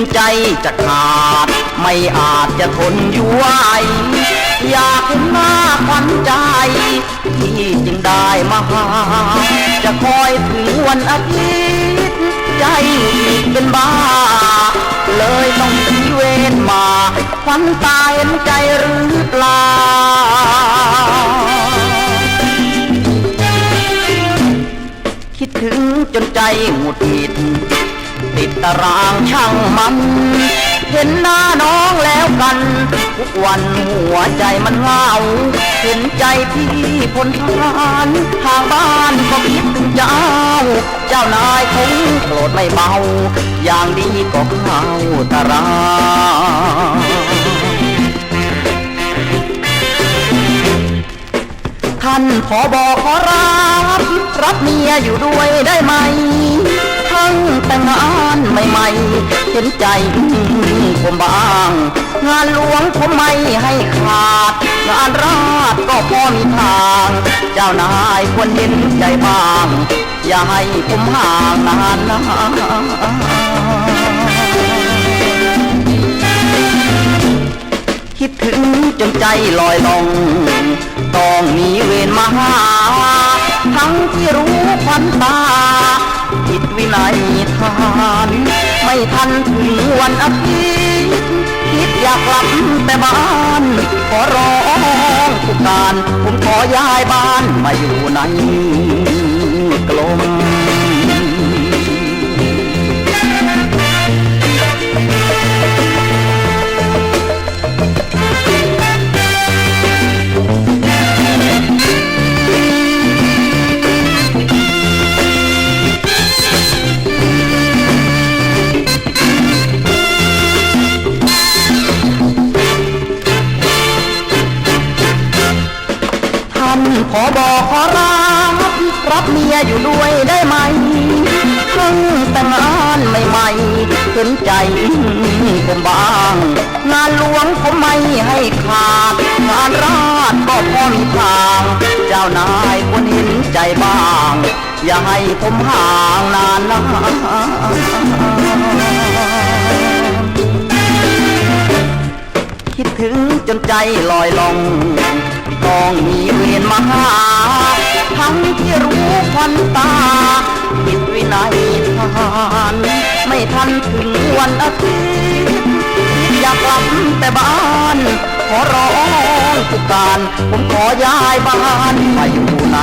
นใจจะขาด ไม่อาจจะทนอยู่ไหวอยากเห็นหน้าควันใจ ที่จึงได้มาหา จะคอยถึงวันอาทิตย์ ใจเป็นบ้า เลยต้องตีเวรมาควันตายเห็นใจหรือเปล่าคิดถึงจนใจหงุดหงิด ติดตารางช่างมัน เห็นหน้าน้องแล้วกัน ทุกวันหัวใจมันเหงาเห็นใจพี่พลทหารทางบ้านก็คิดถึงเจ้า เจ้านายคงโกรธไม่เบา อย่างดีก็เข้าตารางท่านขอบอกขอรับ รับเมียอยู่ด้วยได้ไหม ทั้งแต่งงานใหม่ๆเห็นใจผมบ้าง งานหลวงผมไม่ให้ขาด งานราชก็พอมีทาง เจ้านายควรเห็นใจบ้าง อย่าให้ผมห่างนานนะคิดถึงจนใจลอยลง ต้องหนีเวรมาหา ทั้งที่รู้ควันตา ผิดวินัยทานไม่ทันถึงวันอาทิตย์คิดอยากกลับแต่บ้าน ขอร้องผู้การ ผมขอย้ายบ้านมาอยู่ในกลม อบอกขอรับรับเมียอยู่ด้วยได้ไหมเพิ่งแต่งงานใหม่ๆเห็นใจผมบ้าง งานหลวงผมไม่ให้ขาดงานราชก็พอมีทาง เจ้านายควรเห็นใจบ้าง อย่าให้ผมห่างนานนะคิดถึงจนใจลอยลง ต้องมีเวรมาหา ทั้งที่รู้ควันตาผิดวินัยทานไม่ทันถึงวันอาทิตย์อยากกลับแต่บ้านขอร้องผู้การ ผมขอย้ายบ้านไปอยู่ใน